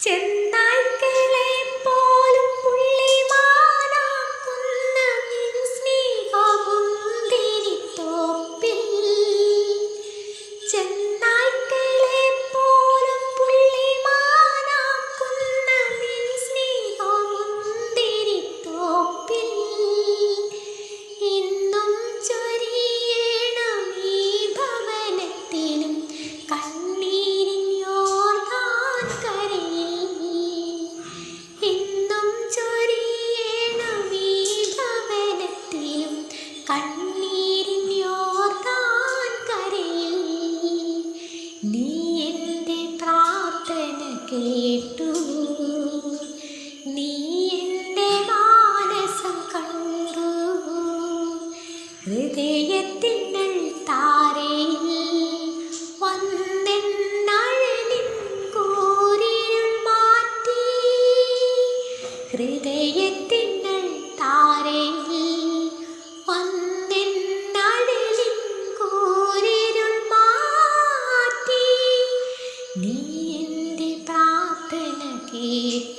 ചെന്നായ്ക്കളെ കണ്ണീരിഞ്ഞോർത്താൻ കരയിൽ നീ പ്രാർത്ഥന കേട്ടു. നീ മാനസം കണ്ടു. ഹൃദയത്തിനൽ താരേ മാറ്റി. Thank you.